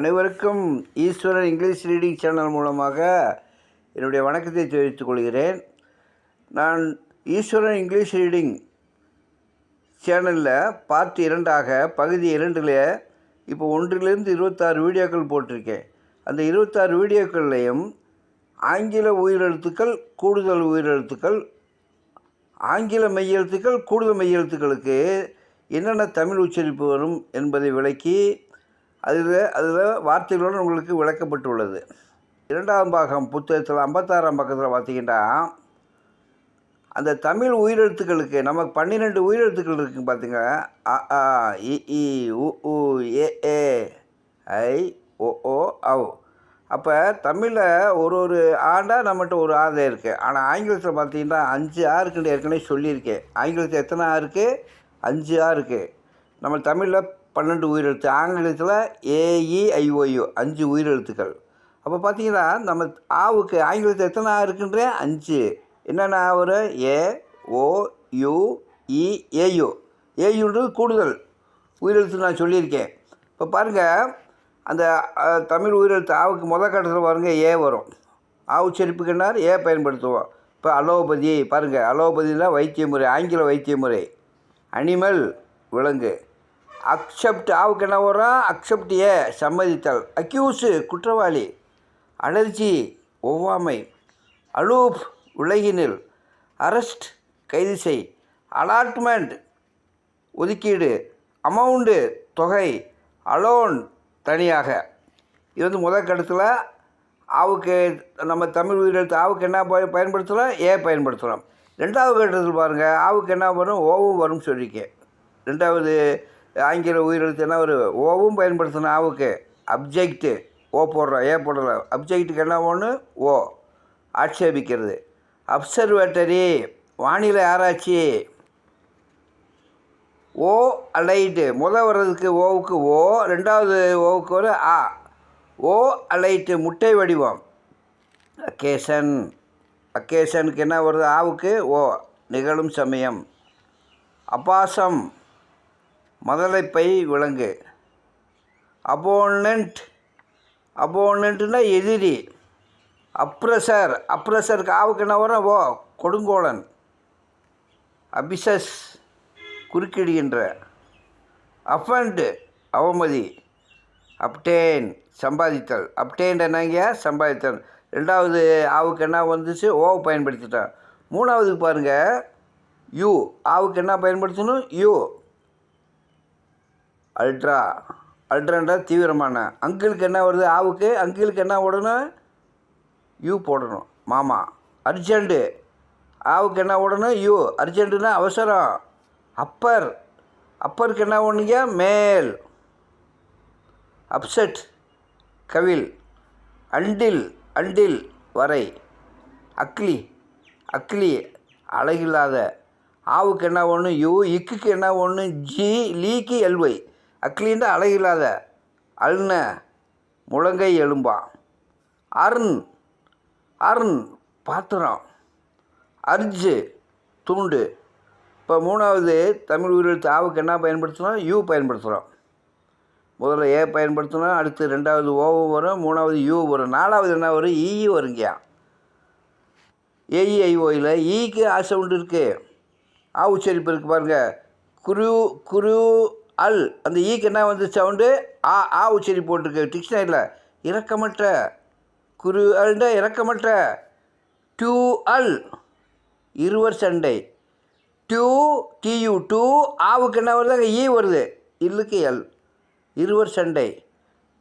அனைவருக்கும் ஈஸ்வரன் English reading channel மூலமாக என்னுடைய வணக்கத்தை தெரிவித்துக் கொள்கிறேன். நான் ஈஸ்வரன் இங்கிலீஷ் ரீடிங் சேனலில் பார்ட் இரண்டாக பகுதி இரண்டில் இப்போ ஒன்றிலிருந்து இருபத்தாறு வீடியோக்கள் போட்டிருக்கேன். அந்த இருபத்தாறு வீடியோக்கள்லையும் ஆங்கில உயிரெழுத்துக்கள் கூடுதல் உயிரெழுத்துக்கள் ஆங்கில மெய்யெழுத்துக்கள் கூடுதல் மெய்யெழுத்துக்களுக்கு என்னென்ன தமிழ் உச்சரிப்பு வரும் என்பதை விளக்கி அதில் அதில் வார்த்தைகளோடு உங்களுக்கு விளக்கப்பட்டுள்ளது. இரண்டாம் பாகம் புத்தகத்தில் ஐம்பத்தாறாம் பக்கத்தில் பார்த்தீங்கன்னா அந்த தமிழ் உயிரெழுத்துக்களுக்கு நமக்கு பன்னிரெண்டு உயிரெழுத்துக்கள் இருக்குங்க பார்த்துங்க அ ஆ இ இ உ உ ஏ ஏ ஐ ஓ ஓ அவ் அப்போ தமிழில் ஒரு ஒரு ஆண்டாக நம்மகிட்ட ஒரு ஆதம் இருக்குது ஆனால் ஆங்கிலத்தில் பார்த்தீங்கன்னா அஞ்சு ஆ இருக்குன்னு ஏற்கனவே சொல்லியிருக்கேன். ஆங்கிலத்தில் எத்தனை ஆ இருக்குது அஞ்சு ஆ இருக்குது நம்ம தமிழில் பன்னெண்டு உயிரெழுத்து. ஆங்கிலத்தில் ஏஇஐஓயு அஞ்சு உயிரெழுத்துக்கள். அப்போ பார்த்தீங்கன்னா நம்ம ஆவுக்கு ஆங்கிலத்தில் எத்தனை ஆ இருக்குன்றேன் அஞ்சு. என்னென்ன ஆ வரும் A O U E e, A U ஏயுன்றது கூடுதல் உயிரெழுத்து நான் சொல்லியிருக்கேன். இப்போ பாருங்கள் அந்த தமிழ் உயிரெழுத்து ஆவுக்கு முதல் கட்டத்தில் பாருங்க ஏ வரும். ஆ உச்சரிப்புக்குன்னார் ஏ பயன்படுத்துவோம். இப்போ அலோபதி பாருங்கள் அலோபதினா வைத்திய முறை ஆங்கில வைத்திய முறை அனிமல் விலங்கு. அக்செப்ட் ஆவுக்கு என்ன வரும் அக்செப்ட் ஏ சம்மதித்தல். அக்யூஸு குற்றவாளி. அலர்ஜி ஒவ்வாமை. அலூப் உலகினில். அரெஸ்ட் கைது செய் அலாட்மெண்ட் ஒதுக்கீடு. அமௌண்டு தொகை. அலோன் தனியாக. இது வந்து முதல் கட்டத்தில் ஆவுக்கு நம்ம தமிழ் உயிரெழுத்து ஆவுக்கு என்ன பய- பயன்படுத்துகிறோம் ஏ பயன்படுத்துகிறோம் ரெண்டாவது கட்டத்தில் பாருங்கள் ஆவுக்கு என்ன வரும்? ஓவும் வரும்னு சொல்லியிருக்கேன் ரெண்டாவது ஆங்கில உயிரெழுத்துனா என்ன வரும் ஓவும் பயன்படுத்தணும் ஆவுக்கு. அப்ஜெக்ட்டு ஓ போடுறோம் ஏ போடுறோம். அப்ஜெக்ட்டுக்கு என்ன ஒன்று ஓ. ஆட்சேபிக்கிறது. அப்சர்வேட்டரி வானிலை ஆராய்ச்சி. ஓ அலைட்டு முதல் வர்றதுக்கு ஓவுக்கு ஓ ரெண்டாவது ஓவுக்கு ஒரு ஆ. ஓ அலைட்டு முட்டை வடிவம். அக்கேஷன் அக்கேஷனுக்கு என்ன வருது? ஆவுக்கு ஓ. நிகழும் சமயம். அபாசம். மதலைப்பை விலங்கு. அபோனண்ட் அபோனண்ட்னா எதிரி. அப்ரஸர் அப்ரஸருக்கு ஆவுக்கு என்ன வரும்? ஓ கொடுங்கோலன். அபிசஸ் குறுக்கிடுகின்ற. அஃபண்ட் அவமதி. அப்டேன் சம்பாதித்தல். அப்டேன் என்னங்க சம்பாதித்தல். ரெண்டாவது ஆவுக்கு என்ன வந்துச்சு? ஓ பயன்படுத்திட்டான். மூணாவதுக்கு பாருங்கள் யூ ஆவுக்கு என்ன பயன்படுத்தணும்? You ultra. அல்ட்ரான்றா தீவிரமான. அங்கிளுக்கு என்ன வருது? ஆவுக்கு. அங்கிளுக்கு என்ன போடணும் யூ போடணும். மாமா. அர்ஜெண்ட்டு ஆவுக்கு என்ன போடணும் யூ. அர்ஜெண்ட்டுனா அவசரம். அப்பர். அப்பருக்கு என்ன ஒன்றுங்க மேல். அப்செட். கவில். அண்டில். அண்டில். வரை. அக்லி. அக்லி. அழகில்லாத. ஆவுக்கு என்ன ஒன்று யூ. இக்குக்கு என்ன ஒன்று ஜி. லீக்கு எல்வை அக்லின்ற அழகில்லாத அல்ன முழங்கை எலும்பா. அருண் அருண் பாத்திரம். அர்ஜு துண்டு. இப்போ மூணாவது தமிழ் உயிரெழுத்து ஆவுக்கு என்ன பயன்படுத்துகிறோம் யூ பயன்படுத்துகிறோம் முதல்ல ஏ பயன்படுத்தணும் அடுத்து ரெண்டாவது ஓவும் வரும் மூணாவது யூ வரும் நாலாவது என்ன வரும்? இஇ வருங்கயா ஏஇஐஓயில் ஈக்கு ஆசை உண்டு இருக்குது ஆ உச்சரிப்பு இருக்குது பாருங்கள் குரு குரு அல் அந்த ஈக்கு என்ன வந்து சவுண்டு? ஆ ஆ உச்சரி போட்டிருக்கு டிக்ஷனரியில். இறக்கமற்ற குரு அல்ட இறக்கமற்ற டூ அல் இருவர் சண்டை. டூ டியூ டூ ஆவுக்கு என்ன வருது? அங்கே ஈ வருது. இல்லுக்கு எல். இருவர் சண்டை.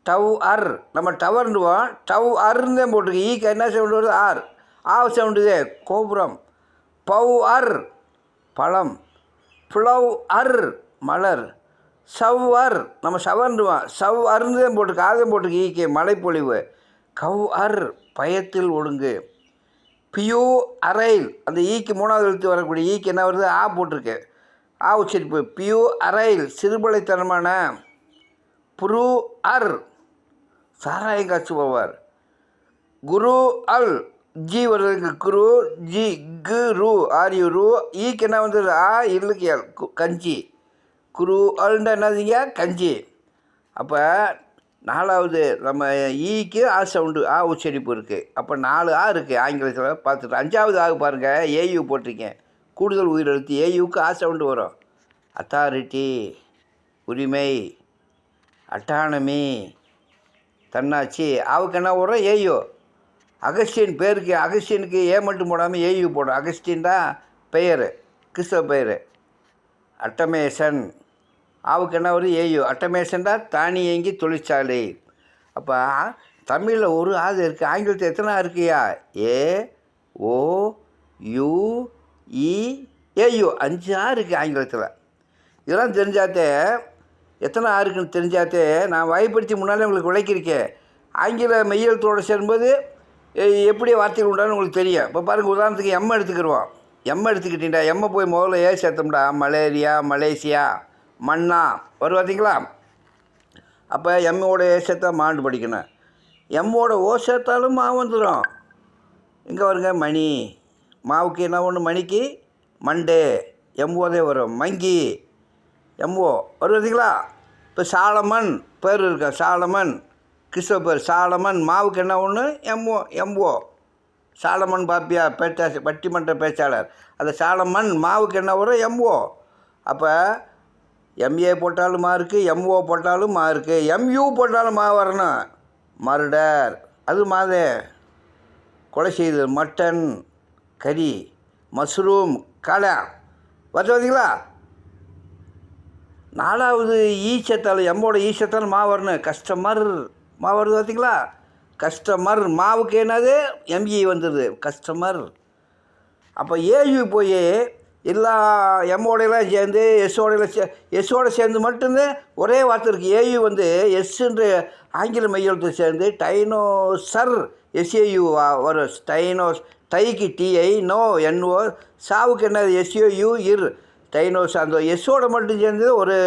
டவ் அர் நம்ம டவர்னுவோம் டவ் அர்னு தான் போட்டிருக்கு. ஈக்கு என்ன சவுண்டு வருது? ஆர். ஆ சவுண்டு இது. கோபுரம். பவ் அர் பழம். புலவ் அர் மலர். சவ் நம்ம சவர்னுவோம் சவ் அர்னு தான் போட்டிருக்கு ஆதம் போட்டிருக்கு ஈக்கு மழைப்பொழிவு. கவ் அர் பயத்தில் ஒழுங்கு பியூ அரைல் அந்த ஈக்கு மூணாவது எழுத்து வரக்கூடிய ஈக்கு என்ன வருது? ஆ போட்டிருக்கு. ஆ உச்சரிப்பு. பியூ அரைல் சிறுபலைத்தனமான. புரு அர் சாராயம் காய்ச்சுபவர். குரு அல் ஜி வருது குரு ஜி கு ரு ஆர் யூ ரு. ஈக்கு என்ன வந்தது? ஆ இல்லுக்கு கு- கஞ்சி. குரு அல்ன்ற என்னதுங்க? கஞ்சி. அப்போ நாலாவது நம்ம ஈக்கு ஆ சவுண்டு ஆ உச்சரிப்பு இருக்குது அப்போ நாலு ஆ இருக்குது ஆங்கிலத்தில் பார்த்துட்டு. அஞ்சாவது ஆகு பாருங்கள் ஏயு போட்டிருக்கேன் கூடுதல் உயிரெழுத்து ஏயுக்கு ஆ சவுண்டு வரும். அத்தாரிட்டி உரிமை அட்டானமி தன்னாச்சி ஆவுக்கு என்ன வரும்? ஏயு அகஸ்டின் பேருக்கு அகஸ்டினுக்கு ஏ மட்டும் போடாமல் ஏயு போடும் அகஸ்டின் தான் பெயர் கிறிஸ்தவ பெயர். அட்டமேசன் ஆவுக்கு என்ன வரும் ஏயு அட்டமேசன் தான் தானியங்கி தொழிற்சாலை அப்போ தமிழில் ஒரு ஆது இருக்குது ஆங்கிலத்தில் எத்தனை ஆ இருக்குயா? ஏ ஓ யூ இ ஏயு அஞ்சு ஆ இருக்குது ஆங்கிலத்தில். இதெல்லாம் தெரிஞ்சாத்தே எத்தனை ஆ இருக்குன்னு தெரிஞ்சாத்தே நான் வாய்ப்படுத்தி முன்னாலே உங்களுக்கு விளக்கியிருக்கேன். ஆங்கில மெய்யெழுத்தோடு சேரும்போது எப்படி வார்த்தைகள் உண்டான்னு உங்களுக்கு தெரியும். இப்போ பாருங்கள் உதாரணத்துக்கு எம் எடுத்துக்கிடுவோம் எம் எடுத்துக்கிட்டீங்களா எம்மை போய் முதல்ல ஏ சேர்த்தோம்டா. Malaria Malaysia. மண்ணா வரும் பார்த்தீங்களா அப்போ எம்மோட ஏ சேர்த்தா மாண்டு படிக்கணும். எம்மோட ஓ சேர்த்தாலும் மா வந்துடும் இங்கே வருங்க மணி. மாவுக்கு என்ன ஒன்று மணிக்கு? மண்டே. எம்போதே வரும். மங்கி. எம்ஓ வரும் பார்த்தீங்களா இப்போ சாலமன் பேர் இருக்கா? சாலமன். கிறிஸ்தவ பேர். சாலமன் மாவுக்கு என்ன ஒன்று எம்ஓ எம்ஓ சாலமன் பாப்பியா பேச்சா பட்டிமன்ற பேச்சாளர். அந்த சாலமன் மாவுக்கு என்ன வரும்? எம்ஓ அப்போ எம்ஏ போட்டாலும் மார்க்கு எம்ஓ போட்டாலும் மார்க்கு எம்யூ போட்டாலும் மா வரணும். மர்டர் அது மாதே. கொலை செய்து மட்டன் கறி மஷ்ரூம் கடை. வருது பார்த்தீங்களா? நாலாவது ஈச்சத்தால் எம்மோட ஈச்சத்தால் மா வரணும். கஸ்டமர் மா வருது பார்த்தீங்களா? கஸ்டமர் மாவுக்கு என்னது? எம்இ வந்துடுது கஸ்டமர். அப்போ ஏயு போய் எல்லா எம்மோடையெல்லாம் சேர்ந்து எஸ்ஸோடையெல்லாம் சே எஸ்ஸோட சேர்ந்து மட்டும்தான் ஒரே வார்த்தை இருக்குது ஏயு வந்து எஸ்ன்ற ஆங்கில மையத்தை சேர்ந்து டைனோசர் எஸ்ஏயு வரும். டைனோஸ் டைக்கு டிஐ நோ என்ஓ சாவுக்கு என்னது எஸ்ஏயு இர். டைனோஸ் அந்த எஸ்ஸோட மட்டும் சேர்ந்து ஒரு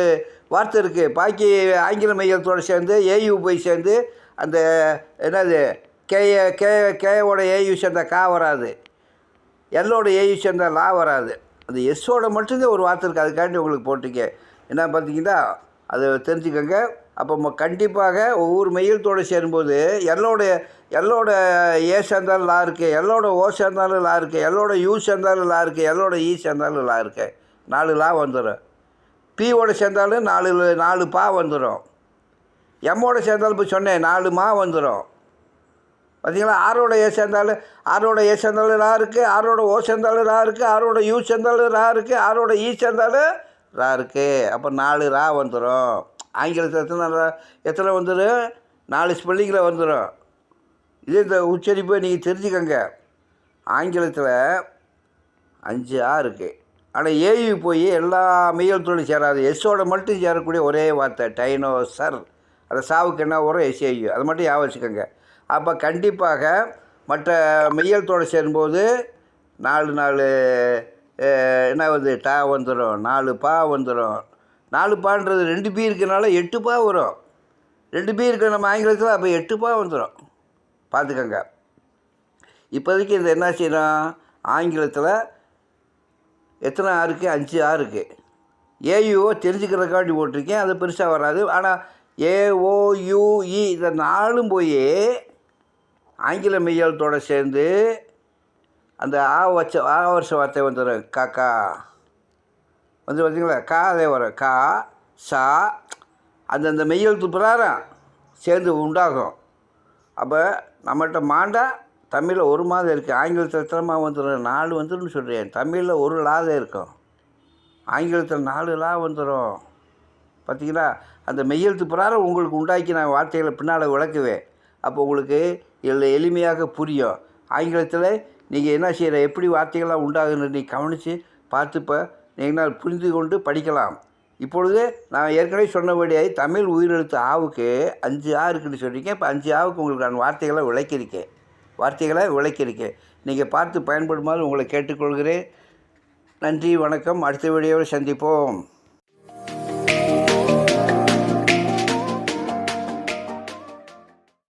வார்த்தை இருக்குது பாக்கி ஆங்கில மையத்தோடு சேர்ந்து ஏயு போய் சேர்ந்து அந்த என்னது கே கே கேவோட ஏயு சேர்ந்தால் கா வராது. எல்லோட ஏயு சேர்ந்தால் லா வராது. அந்த எஸ்ஸோட மட்டும்தான் ஒரு வார்த்தை இருக்குது அதுக்காண்டி உங்களுக்கு போட்டிருக்கேன் என்ன பார்த்தீங்கன்னா அதை தெரிஞ்சுக்கோங்க. அப்போ கண்டிப்பாக ஒவ்வொரு மெய்யத்தோடு சேரும்போது எல்லோட எல்லோட ஏ சேர்ந்தாலும் லா இருக்குது எல்லோட ஓ சேர்ந்தாலும் லா இருக்குது எல்லோட யூ சேர்ந்தாலும் லா இருக்குது எல்லோட ஈ சேர்ந்தாலும் லா இருக்கு. நாலு லா வந்துடும் பியோட சேர்ந்தாலும் நாலு நாலு பா வந்துடும் எம்மோட சேர்ந்தாலும் இப்போ சொன்னேன் நாலு மா வந்துடும் பார்த்தீங்களா ஆரோட ஏ சேர்ந்தாலும் ஆரோட ஏ சேர்ந்தாலும் ரா இருக்குது ஆரோட ஓ சேர்ந்தாலும் ரா இருக்குது ஆரோட யூ சேர்ந்தாலும் ரா இருக்குது ஆரோட ஈ சேர்ந்தாலும் ரா இருக்குது அப்போ நாலு ரா வந்துடும் ஆங்கிலத்தில் எத்தனை ரா எத்தனை வந்துடும் நாலு ஸ்பெல்லிங்கில் வந்துடும் இது இந்த உச்சரிப்பை நீங்கள் தெரிஞ்சுக்கோங்க. ஆங்கிலத்தில் அஞ்சு ஆ இருக்குது ஆனால் ஏயு போய் எல்லா மெய்யெழுத்தோடும் சேராது. எஸ்ஸோட மட்டும் சேரக்கூடிய ஒரே வார்த்தை டைனோசர். அந்த சாவுக்கு என்ன வரும்? எஸ்ஏயு அதை மட்டும் ஞாபகம் வச்சுக்கோங்க. அப்போ கண்டிப்பாக மற்ற மெய்யெழுத்தோடு சேரும்போது நாலு நாலு என்ன வருது டா வந்துடும் நாலு பா வந்துடும் நாலு பான்றது ரெண்டு பி இருக்கனால எட்டு பா வரும். ரெண்டு பி இருக்கிற நம்ம ஆங்கிலத்தில் அப்போ எட்டு பா வந்துடும் பார்த்துக்கோங்க இப்போதைக்கு இது என்ன செய்யணும் ஆங்கிலத்தில் எத்தனை ஆறுக்கு அஞ்சு ஆறுக்கு இருக்குது ஏயுஓ தெரிஞ்சுக்கிறதுக்காண்டி போட்டிருக்கேன். அது பெருசாக வராது. ஆனால் ஏஓயுஇ இந்த நாலும் போய் ஆங்கில மெய்யெழுத்தோடு சேர்ந்து அந்த ஆ வச்ச ஆ வருஷ வார்த்தை வந்துடும் காக்கா வந்து பார்த்தீங்களா கா அதே வரும். கா சா அந்தந்த மெய்யெழுத்து பிரகாரம் சேர்ந்து உண்டாகும். அப்போ நம்மகிட்ட மாண்டா தமிழில் ஒரு மாதம் இருக்குது ஆங்கிலத்தில் எத்தனை வந்துடும் நாலு வந்துடும் சொல்கிறேன் தமிழில் ஒரு லாதம் இருக்கும். ஆங்கிலத்தில் நாலு லா வந்துடும் பார்த்தீங்களா அந்த மெய்யெழுத்து பிரகாரம் உங்களுக்கு உண்டாக்கி நான் வார்த்தைகளை பின்னால் விளக்குவேன். அப்போ உங்களுக்கு இல்லை எளிமையாக புரியும். ஆங்கிலத்தில் நீங்கள் என்ன செய்கிற எப்படி வார்த்தைகள்லாம் உண்டாகுன்னு நீ கவனித்து பார்த்துப்ப நீங்கள் புரிந்து கொண்டு படிக்கலாம். இப்பொழுது நான் ஏற்கனவே சொன்னபடியாக தமிழ் உயிரெழுத்து ஆவுக்கு அஞ்சு ஆ இருக்குன்னு சொல்லியிருக்கேன் இப்போ அஞ்சு ஆவுக்கு உங்களுக்கு நான் வார்த்தைகளை விளக்கியிருக்கேன். வார்த்தைகளை விளக்கியிருக்கேன். நீங்கள் பார்த்து பயன்படுமாறு உங்களை கேட்டுக்கொள்கிறேன். நன்றி வணக்கம். அடுத்த வீடியோவில் சந்திப்போம்.